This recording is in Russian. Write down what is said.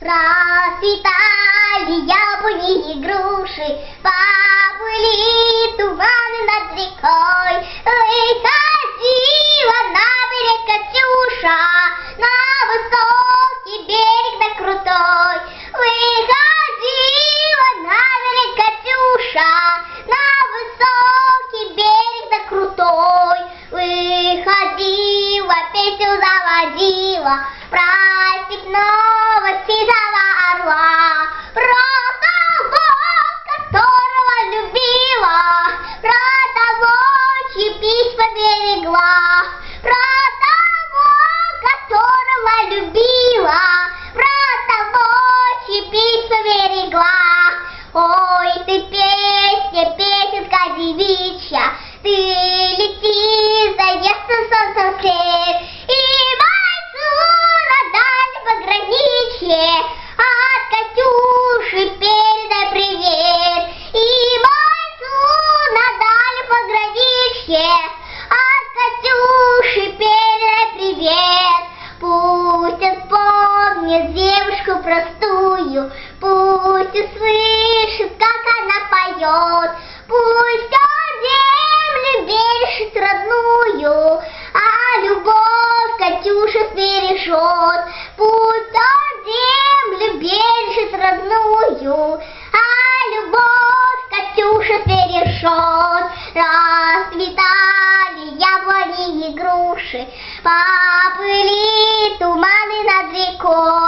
Расцветали яблони и груши, Поплыли туманы над рекой. Выходила на берег Катюша, На высокий берег, на крутой. Выходила на берег Катюша, На высокий берег, на крутой. Выходила, песню заводила Про степного 啊 простую, пусть услышит, как она поет, пусть он землю бережет родную, а любовь Катюша сбережет. Пусть он землю бережет родную, а любовь Катюша сбережет. Расцветали яблони и груши, поплыли туманы над рекой.